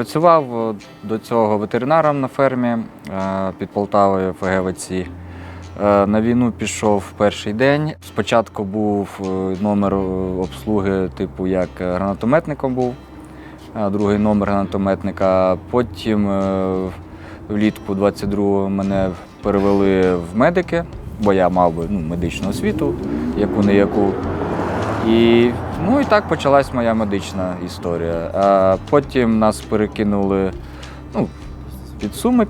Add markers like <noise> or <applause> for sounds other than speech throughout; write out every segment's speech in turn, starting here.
Працював е, до цього ветеринаром на фермі е, під Полтавою ФГВЦ. Е, На війну пішов перший день. Спочатку був номер обслуги, типу як гранатометником був, другий номер гранатометника. Потім влітку 22-го мене перевели в медики, бо я мав ну, медичну освіту, яку не яку. І, ну і так почалась моя медична історія. А потім нас перекинули ну, під Суми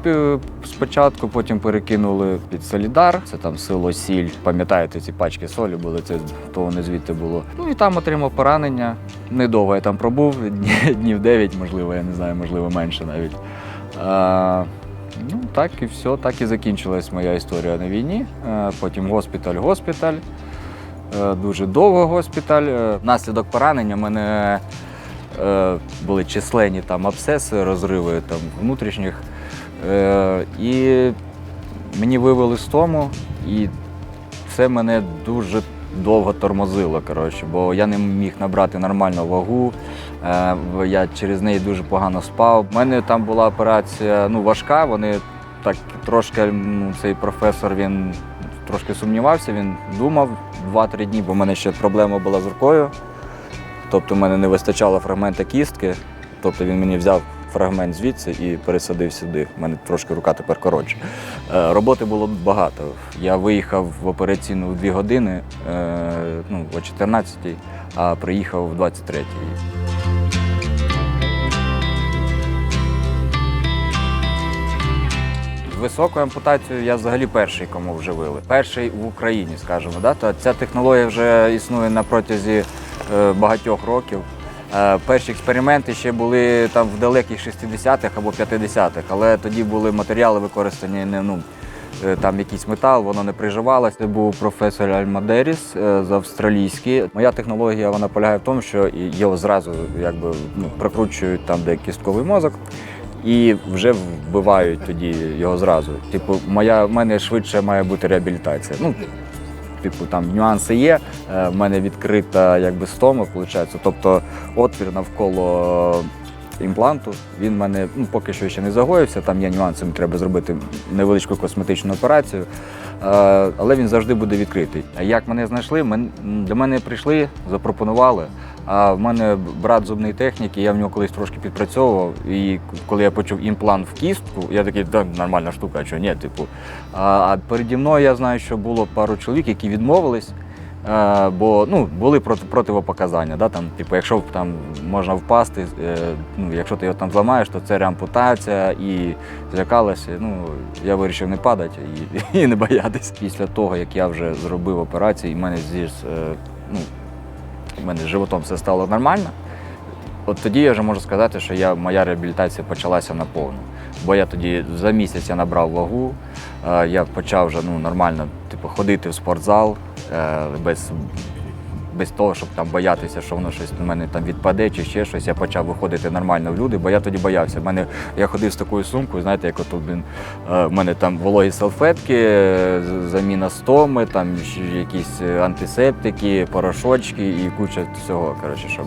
спочатку, потім перекинули під Солідар, це там село Сіль. Пам'ятаєте, ці пачки солі були, це того не звідти було. Ну і там отримав поранення. Недовго я там пробув, <laughs> днів 9, можливо, я не знаю, можливо, менше навіть. А, ну, так і все, так і закінчилась моя історія на війні. Потім госпіталь, госпіталь. Е, дуже довго госпіталь. Е, Внаслідок поранення в мене е, були численні там абсцеси, розриви там, внутрішніх. І мені вивели з тому, і це мене дуже довго тормозило, коротше, бо я не міг набрати нормальну вагу. Я через неї дуже погано спав. У мене там була операція ну, важка, вони так трошки, ну, цей професор він трошки сумнівався, він думав 2-3 дні, бо в мене ще проблема була з рукою. Тобто в мене не вистачало фрагмента кістки. Тобто він мені взяв фрагмент звідси і пересадив сюди. У мене трошки рука тепер коротша. Е, Роботи було багато. Я виїхав в операційну в 2 години, е, ну, о 14-й, а приїхав в 23-й. З високою ампутацією я взагалі перший, кому вживили. Перший в Україні, скажімо. Да? То ця технологія вже існує на протязі е, багатьох років. Е, перші експерименти ще були там в далеких 60-х або 50-х, але тоді були матеріали використані не ну. е, Там якийсь метал, воно не приживалося. Це був професор Альмадеріс з австралійський. Моя технологія вона полягає в тому, що його зразу якби ну, прикручують там, де кістковий мозок, і вже вбивають тоді його зразу. Типу, моя в мене швидше має бути реабілітація. Ну, типу, там нюанси є. Е, В мене відкрита якби стома, виходить. Тобто отвір навколо імпланту. Він в мене ну, поки що ще не загоївся. Там є нюанси, треба зробити невеличку косметичну операцію. Е, Але він завжди буде відкритий. Як мене знайшли? До мене прийшли, запропонували. А в мене брат зубної техніки, я в нього колись трошки підпрацьовував. І коли я почув імплант в кістку, я такий, да, нормальна штука, а чого ні, типу. А, а переді мною я знаю, що було пару чоловік, які відмовились. Е, бо ну, були проти, противопоказання. Да? Там, типу, якщо там можна впасти, е, ну, якщо ти його там зламаєш, то це реампутація і злякалася. Ну, я вирішив не падати і, <laughs> і не боятися. Після того, як я вже зробив операцію, і в мене зіж, е, ну, в мене з животом все стало нормально. От тоді я вже можу сказати, що я, моя реабілітація почалася наповну. Бо я тоді за місяць я набрав вагу, е, я почав вже ну, нормально типу, ходити в спортзал е, без, без того, щоб там боятися, що воно щось на мене там відпаде чи ще щось. Я почав виходити нормально в люди, бо я тоді боявся. В Мене, я ходив з такою сумкою, знаєте, як от блін, е, в мене там вологі салфетки, е, заміна стоми, там якісь е, антисептики, порошочки і куча всього. Коротше, щоб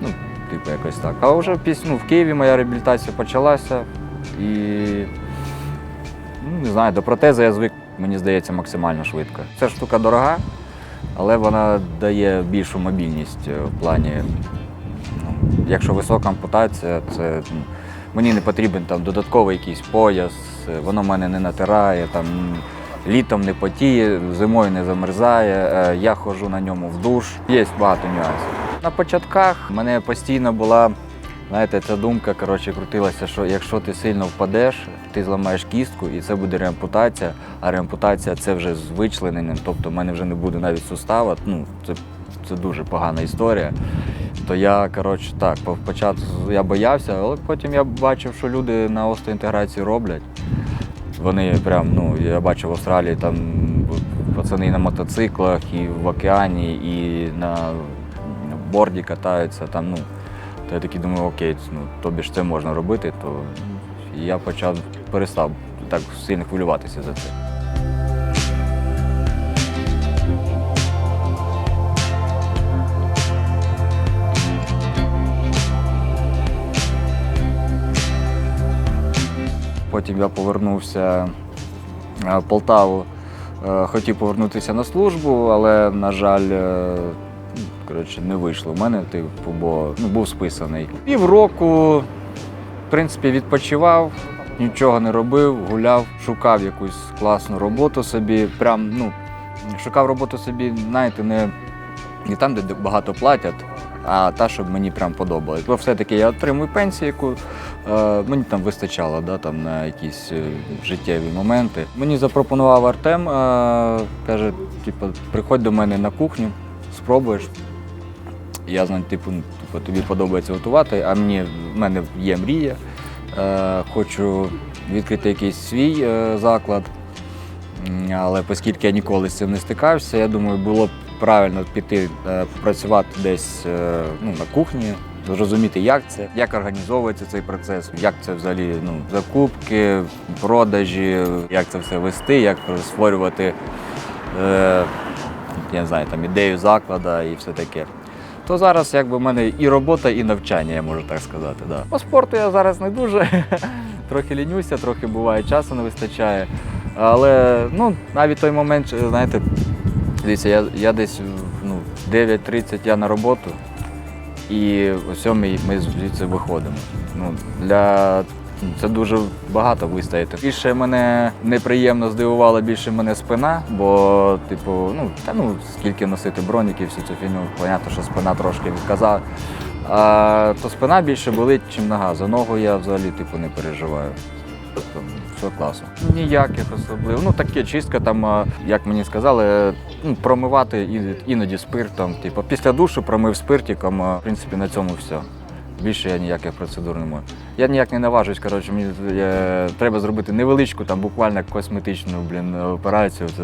Ну, типу, якось так. А вже після, ну, в Києві моя реабілітація почалася. І ну, не знаю, до протези я звик, мені здається, максимально швидко. Ця штука дорога, але вона дає більшу мобільність е, в плані. Ну, якщо висока ампутація, це мені не потрібен там додатковий якийсь пояс, е, воно мене не натирає, там, літом не потіє, зимою не замерзає, е, я ходжу на ньому в душ. Є багато нюансів. На початках мене постійно була, знаєте, ця думка коротше, крутилася, що якщо ти сильно впадеш, ти зламаєш кістку і це буде реампутація, а реампутація це вже з вичлененням, тобто в мене вже не буде навіть сустава. Ну, це, це дуже погана історія. То я, коротше, так, по- початку я боявся, але потім я бачив, що люди на остеоінтеграції роблять. Вони прям, ну, я бачив в Австралії там пацани на мотоциклах, і в океані, і на борді катаються. Там, ну, то я такий думаю, окей, ну, тобі ж це можна робити, то я почав перестав так сильно хвилюватися за це. потім я повернувся е, в Полтаву. Е, Хотів повернутися на службу, але, на жаль, е, коротше, не вийшло в мене, типу, бо ну, був списаний. Півроку, в принципі, відпочивав, нічого не робив, гуляв, шукав якусь класну роботу собі. Прям, ну, шукав роботу собі, знаєте, не, не там, де багато платять, а та, щоб мені прям подобалось. Бо все-таки я отримую пенсію, яку е, мені там вистачало да, там, на якісь е, життєві моменти. Мені запропонував Артем, е, каже, типу, приходь до мене на кухню, спробуєш. Я знаю, типу, типу, тобі подобається готувати, а мені в мене є мрія. Е, хочу відкрити якийсь свій е, заклад. Але оскільки я ніколи з цим не стикався, я думаю, було б правильно піти е, попрацювати десь е, ну, на кухні, зрозуміти, як це, як організовується цей процес, як це взагалі ну, закупки, продажі, як це все вести, як створювати е, я не знаю, там, ідею закладу і все таке. То зараз якби в мене і робота, і навчання, я можу так сказати. Да. По спорту я зараз не дуже. <laughs> трохи лінюся, трохи буває часу не вистачає. Але ну, навіть той момент, знаєте, дивіться, я, я десь ну, 9.30 я на роботу, і о 7 ми звідси виходимо. Ну, для... Це дуже багато вистояти. Більше мене неприємно здивувала більше мене спина, бо, типу, ну, та ну скільки носити броніки, всю цю фігню, понятно, що спина трошки відказала. А, то спина більше болить, ніж нога. За ногу я взагалі типу, не переживаю. Тобто все класно. Ніяких особливо. Ну таке чистка, там, як мені сказали, ну, промивати іноді спиртом. Типу, після душу промив спиртиком, в принципі, на цьому все. Більше я ніяких процедур не можу. Я ніяк не наважусь, коротше, мені е, треба зробити невеличку, там буквально косметичну блін, операцію. Це,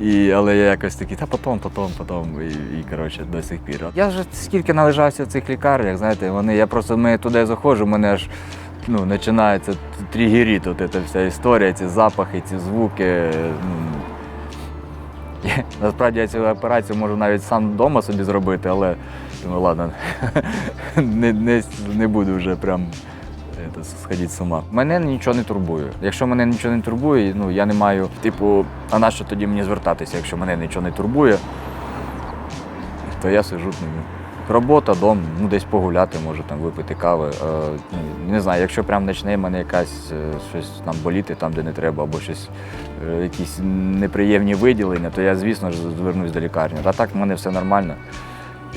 і, але я якось такий, та потом, потом, потом. І, і коротше, до сих пір. Я вже скільки належався в цих лікарнях, знаєте, вони, я просто ми туди заходжу, мене аж ну, починається тригеріт, от ця вся історія, ці запахи, ці звуки. Ну, я- Насправді я цю операцію можу навіть сам вдома собі зробити, але ну ладно, <laughs> не, не, не буду вже прям сходити з ума. Мене нічого не турбує. Якщо мене нічого не турбує, ну я не маю, типу, а на що тоді мені звертатися, якщо мене нічого не турбує, то я сижу. Робота, дом, ну десь погуляти, може там випити кави. Е, ну, не знаю, якщо прям почне мене якась е, щось там боліти там, де не треба, або щось, е, якісь неприємні виділення, то я, звісно ж, звернусь до лікарні. А так в мене все нормально.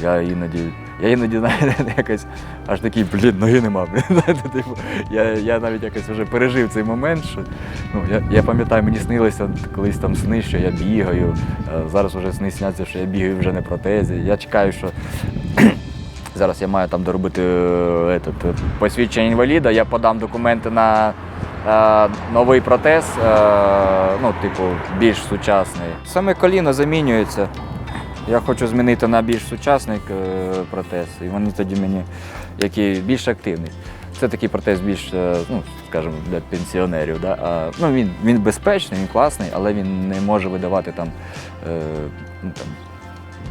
Я іноді, я іноді <laughs> якось аж такий, блін, ноги нема. <laughs> типу, я, я навіть якось вже пережив цей момент, що ну, я, я пам'ятаю, мені снилося колись там сни, що я бігаю. Е, Зараз вже сни сняться, що я бігаю вже не протезі. Я чекаю, що <clears throat> зараз я маю там доробити е, этот, е, посвідчення інваліда, я подам документи на новий протез, ну, типу, більш сучасний. Саме коліно замінюється. Я хочу змінити на більш сучасний е, протез, і вони тоді мені, який більш активний. Це такий протез більш, е, ну, скажімо, для пенсіонерів. Да? А, ну, він, він безпечний, він класний, але він не може видавати там, е, ну, там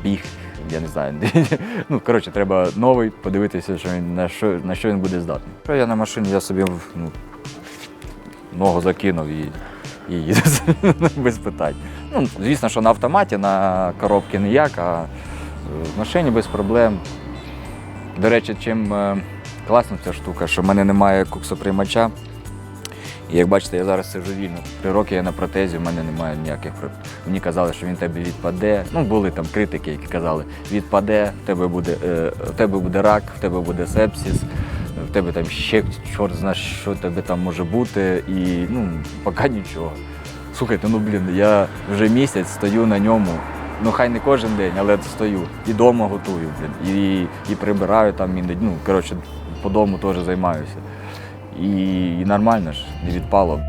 біг, я не знаю. <laughs> ну, коротше, треба новий, подивитися, що він, на, що, на що він буде здатний. Що я на машині, я собі ну, ногу закинув і, і їду <laughs> без питань. Ну, звісно, що на автоматі, на коробці ніяк, а е, в машині без проблем. До речі, чим е, класна ця штука, що в мене немає куксоприймача. І як бачите, я зараз сижу вільно. Три роки я на протезі, в мене немає ніяких. Мені казали, що він тебе відпаде. Ну, були там критики, які казали, відпаде, в тебе буде, е, в тебе буде рак, в тебе буде сепсис, в тебе там ще чорт знає, що тебе там може бути. І ну, поки нічого. Слухайте, ну блін, я вже місяць стою на ньому. Ну хай не кожен день, але стою. І вдома готую, блін. І, і прибираю там і, Ну, коротше, по дому теж займаюся. І, і нормально ж, не відпало.